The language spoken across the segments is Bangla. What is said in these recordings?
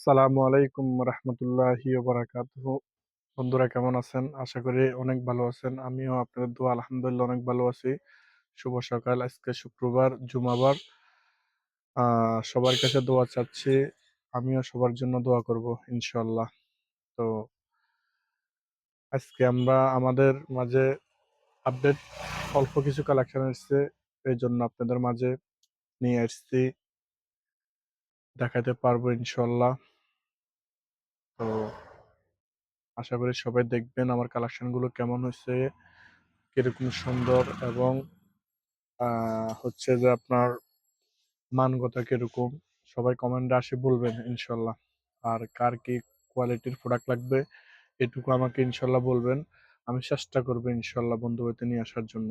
সালামু আলাইকুম রহমতুল্লাহি বারাকাতুহু। বন্ধুরা, কেমন আছেন? আশা করি অনেক ভালো আছেন। আমিও আপনাদের দোয়া, আলহামদুলিল্লাহ, অনেক ভালো আছি। শুভ সকাল। আজকে শুক্রবার, জুমাবার। সবার কাছে দোয়া চাচ্ছি। আমিও সবার জন্য দোয়া করব ইনশাল্লাহ তো আজকে আমরা আমাদের মাঝে আপডেট অল্প কিছু কালেকশন এসছে। এই জন্য আপনাদের মাঝে নিয়ে এসছি দেখাতে পারব ইনশাল্লাহ। তো আশা করি সবাই দেখবেন আমার কালেকশনগুলো কেমন হয়েছে, কীরকম সুন্দর এবং হচ্ছে যে আপনার মানগত কীরকম, সবাই কমেন্টে আসে বলবেন ইনশাল্লাহ। আর কার কি কোয়ালিটির প্রোডাক্ট লাগবে, এটুকু আমাকে ইনশাল্লাহ বলবেন। আমি চেষ্টা করব ইনশাল্লাহ বন্ধু হইতে নিয়ে আসার জন্য।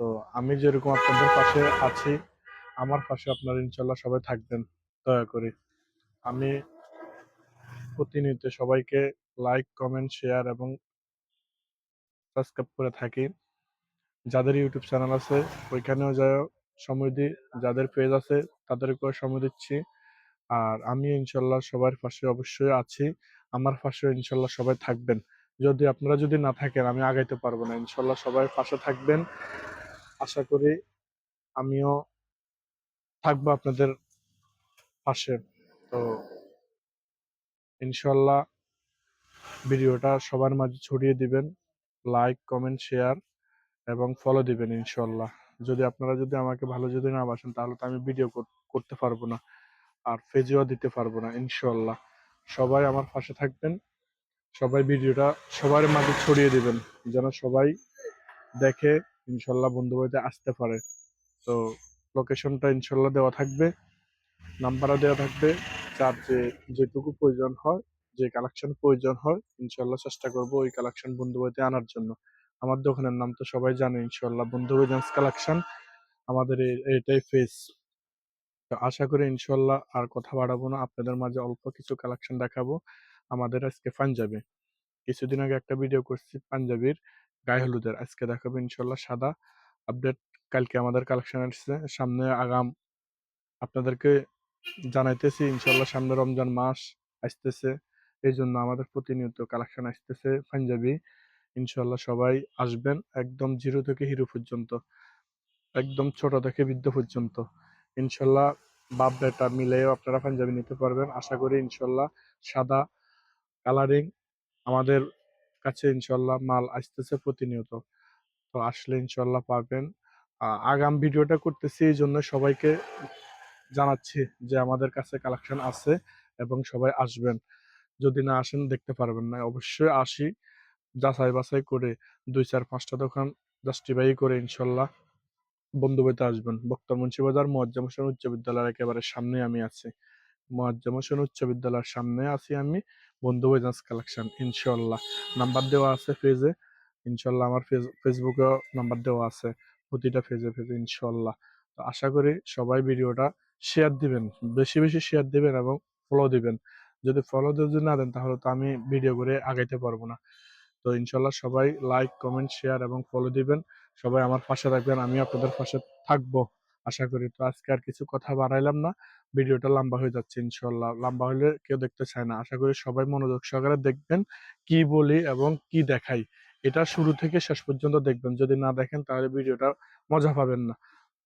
তো আমি যেরকম আপনাদের পাশে আছি, আমার পাশে আপনারা ইনশাল্লাহ সবাই থাকবেন। দয়া করে। আমি প্রতিনিয়ত সবাইকে লাইক কমেন্ট শেয়ার এবং সাবস্ক্রাইব করে থাকি। যাদের ইউটিউব চ্যানেল আছে, ওইখানেও যায় দিই যাদের পেজ আছে, তাদেরকেও সময় দিচ্ছি। আর আমি ইনশাল্লাহ সবার পাশে অবশ্যই আছি। আমার পাশে ইনশাল্লাহ সবাই থাকবেন। যদি আপনারা যদি না থাকেন, আমি আগাইতে পারব না। ইনশাল্লাহ সবাই পাশে থাকবেন। আশা করি আমিও থাকব আপনাদের পাশে তো ইনশাল্লাহ ভিডিওটা সবার মাঝে ছড়িয়ে দিবেন। লাইক কমেন্ট শেয়ার এবং ফলো দিবেন ইনশাল্লাহ। যদি আপনারা যদি আমাকে ভালো যদি না বাসেন, তাহলে তো আমি ভিডিও করতে পারব না। আর ফেজিও দিতে পারব না ইনশাল্লাহ। সবাই আমার পাশে থাকবেন। সবাই ভিডিওটা সবার মাঝে ছড়িয়ে দিবেন। যেন সবাই দেখে ইনশাল্লাহ বন্ধু বাড়িতে আসতে পারে। তো লোকেশনটা ইনশাল্লাহ দেওয়া থাকবে। নাম্বারও দেওয়া থাকবে। যার যে যেটুকু প্রয়োজন হয়, যে কালেকশন প্রয়োজন হয় ইনশাল্লাহ চেষ্টা করব ওই কালেকশন বন্ধু বাড়িতে আনার জন্য। আমার দোকানের নাম তো সবাই জানে ইনশাল্লাহ বন্ধু জেন্টস কালেকশন আমাদের এটাই ফেস তো আশা করি ইনশাল্লাহ আর কথা বাড়াবো না, আপনাদের মাঝে অল্প কিছু কালেকশন দেখাবো। আমাদের আজকে পাঞ্জাবি। কিছুদিন আগে একটা ভিডিও করছি পাঞ্জাবির, গায়ে হলুদের। আজকে দেখাবো ইনশাল্লাহ সাদা। আপডেট কালকে আমাদের কালেকশন আসছে সামনে আগাম। আপনাদেরকে জানাইতেছি, ইনশাল্লাহ সামনে রমজান মাস আসতেছে। এই জন্য আমাদের প্রতিনিয়ত কালেকশন আসতেছে পাঞ্জাবি। ইনশাল্লাহ সবাই আসবেন একদম জিরো থেকে হিরো পর্যন্ত, একদম ছোট থেকে বৃদ্ধ পর্যন্ত। ইনশাল্লাহ বাপ বেটা মিলেও আপনারা পাঞ্জাবি নিতে পারবেন। আশা করি ইনশাল্লাহ সাদা কালারিং আমাদের কাছে ইনশাল্লাহ মাল আসতেছে প্রতিনিয়ত। তো আসলে ইনশাল্লাহ পাবেন আগাম ভিডিওটা করতেছি এই জন্য সবাইকে জানাচ্ছি যে আমাদের কাছে কালেকশন আছে এবং সবাই আসবেন। যদি না আসেন, দেখতে পারবেন না। অবশ্যই আসি, যাচাই বাছাই করে দুই চার পাঁচটা দোকান জাস্টিফাই করে ইনশাল্লাহ বন্ধু আসবেন। বক্তা মুন্সিবাজার মোয়াজ্জম হোসেন উচ্চ বিদ্যালয়ের একেবারে সামনে আমি আছি। মোয়াজ্জম হোসেন উচ্চ বিদ্যালয়ের সামনে আছি আমি, বন্ধু বাজাজ কালেকশন ইনশাল্লাহ। নাম্বার দেওয়া আছে পেজে ইনশাল্লাহ আমার ফেস ফেসবুকে নাম্বার দেওয়া আছে, প্রতিটা পেজে পেজে ইনশাল্লাহ। তো আশা করি সবাই ভিডিওটা শেয়ার দিবেন, বেশি বেশি শেয়ার দিবেন এবং ফলো দিবেন। যদি ফলো যদি না দেন, তাহলে তো আমি ভিডিও করে আগাইতে পারব না। তো ইনশাল্লাহ সবাই লাইক কমেন্ট শেয়ার এবং ফলো দিবেন। সবাই আমার পাশে থাকবেন আমি আপনাদের পাশে থাকব, আশা করি। তো আজকে আর কিছু কথা বাড়াইলাম না, ভিডিওটা লম্বা হয়ে যাচ্ছে ইনশাল্লাহ। লম্বা হলে কেউ দেখতে চায় না। আশা করি সবাই মনোযোগ সহকারে দেখবেন, কি বলি এবং কি দেখাই। এটা শুরু থেকে শেষ পর্যন্ত দেখবেন। যদি না দেখেন, তাহলে ভিডিওটা মজা পাবেন না।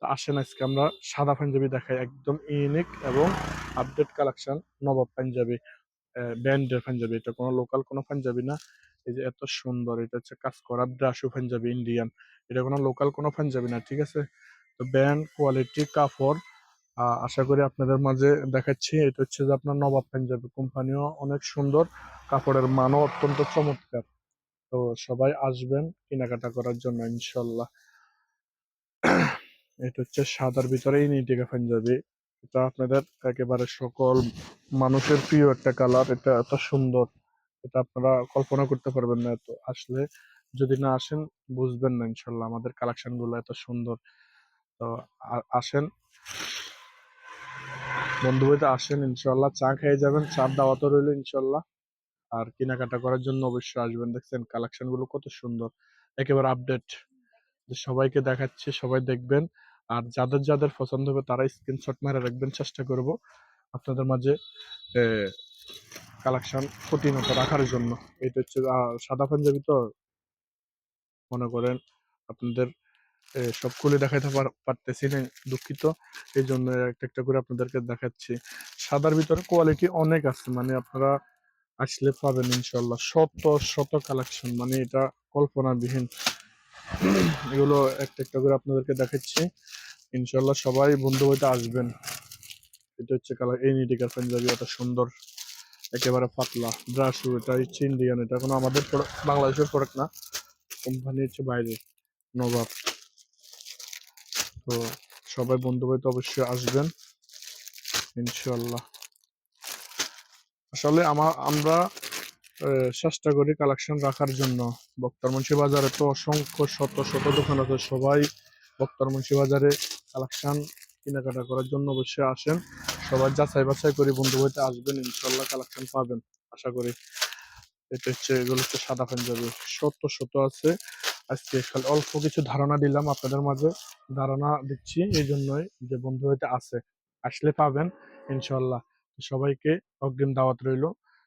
আসেন আজকে আমরা সাদা পাঞ্জাবি দেখাই, একদম ইউনিক এবং আপডেট কালেকশন নবাব পাঞ্জাবি ব্যান্ডের পাঞ্জাবি। এটা কোনো লোকাল কোনো পাঞ্জাবি না। এই যে এত সুন্দর, এটা হচ্ছে কাজ করা ব্রাশু পাঞ্জাবি ইন্ডিয়ান এটা কোনো লোকাল কোনো পাঞ্জাবি না, ঠিক আছে? তো ব্যান্ড কোয়ালিটি কাপড় আশা করি আপনাদের মাঝে দেখাচ্ছি। এটা হচ্ছে যে আপনার নবাব পাঞ্জাবি কোম্পানিও অনেক সুন্দর। কাপড়ের মানও অত্যন্ত চমৎকার। তো সবাই আসবেন কেনাকাটা করার জন্য, ইনশাল্লাহ। এটা হচ্ছে সাদার ভিতরে ইনিটিকা পাঞ্জাবি এটা আপনাদের একেবারে সকল মানুষের প্রিয় একটা কালার এটা এত সুন্দর। এটা আপনারা কল্পনা করতে পারবেন না এত। আসলে যদি না আসেন, বুঝবেন না ইনশাল্লাহ আমাদের কালেকশনগুলো এত সুন্দর। তো আসেন। বন্ধু বাড়িতে আসেন ইনশাল্লাহ। চা খেয়ে যাবেন, চার দাওয়াতও রইল ইনশাল্লাহ। আর কেনাকাটা করার জন্য অবশ্যই আসবেন। দেখছেন কালেকশনগুলো কত সুন্দর। একেবারে আপডেট সবাইকে দেখাচ্ছি, সবাই দেখবেন। আর যাদের যাদের পছন্দ হবে তারা স্ক্রিনশট মারে রাখবেন, চেষ্টা করব আপনাদের মাঝে কালেকশন প্রতিনিয়ত রাখার জন্য। এটা হচ্ছে সাদা পাঞ্জাবি তো? মনে করেন আপনাদের সব খুলে দেখাইতে পার- পারতেছি না, দুঃখিত। এই জন্য একটা একটা করে আপনাদেরকে দেখাচ্ছি। সাদার ভিতরে কোয়ালিটি অনেক আছে মানে আপনারা আসলে পাবেন ইনশাল্লাহ। শত শত কালেকশন মানে এটা কল্পনাবিহীন। এগুলো একটা একটা করে আপনাদেরকে দেখাচ্ছি। ইনশাল্লাহ সবাই বন্ধু হইতে আসবেন। এটা হচ্ছে কালার এই নিটিকার পাঞ্জাবি, এটা সুন্দর। একেবারে পাতলা। ব্রাশু এটা হচ্ছে ইন্ডিয়ান, এটা কোনো আমাদের বাংলাদেশের প্রোডাক্ট না। কোম্পানি হচ্ছে বাইরে, নবাব। তো সবাই বন্ধু হইতে অবশ্যই আসবেন ইনশাল্লাহ আসলে আমার আমরা চেষ্টা করি কালেকশন রাখার জন্য। বক্তার মুন্সি বাজারে তো অসংখ্য, শত শত দোকান আছে। সবাই বক্তার মুন্সি বাজারে কালেকশন কেনাকাটা করার জন্য অবশ্যই আসেন। সবাই যাচাই বাছাই করে বন্ধু হইতে আসবেন, ইনশাল্লাহ কালেকশন পাবেন, আশা করি। এটা হচ্ছে, এগুলো হচ্ছে সাদা পাঞ্জাবি। শত শত আছে। আজকে খালি অল্প কিছু ধারণা দিলাম আপনাদের মাঝে। ধারণা দিচ্ছি এই জন্যই যে বন্ধু হইতে আছে আসলে পাবেন, ইনশাল্লাহ। সবাইকে অগ্রিম দাওয়াত রইল।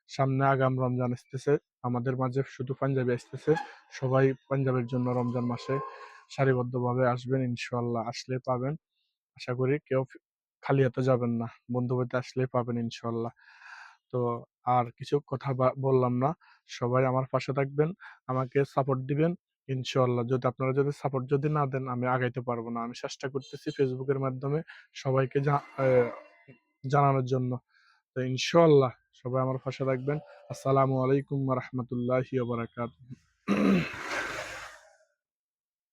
সামনে আগাম রমজান আসতেছে। আমাদের মাঝে শুধু পাঞ্জাবি আসতেছে। সবাই পাঞ্জাবের জন্য রমজান মাসে সারিবদ্ধভাবে আসবেন ইনশাল্লাহ আসলে পাবেন। আশা করি কেউ খালি হাতে যাবেন না, বন্ধু হইতে আসলে পাবেন ইনশাল্লাহ তো আর কিছু কথা বললাম না। সবাই আমার পাশে থাকবেন, আমাকে সাপোর্ট দিবেন ইনশাল্লাহ যদি আপনারা যদি সাপোর্ট যদি না দেন, আমি আগাইতে পারব না। আমি চেষ্টা করতেছি ফেসবুকের মাধ্যমে সবাইকে জানানোর জন্য। তো ইনশাল্লাহ সবাই আমার পাশে থাকবেন। আসসালামু আলাইকুম রহমতুল্লাহি বারাকাত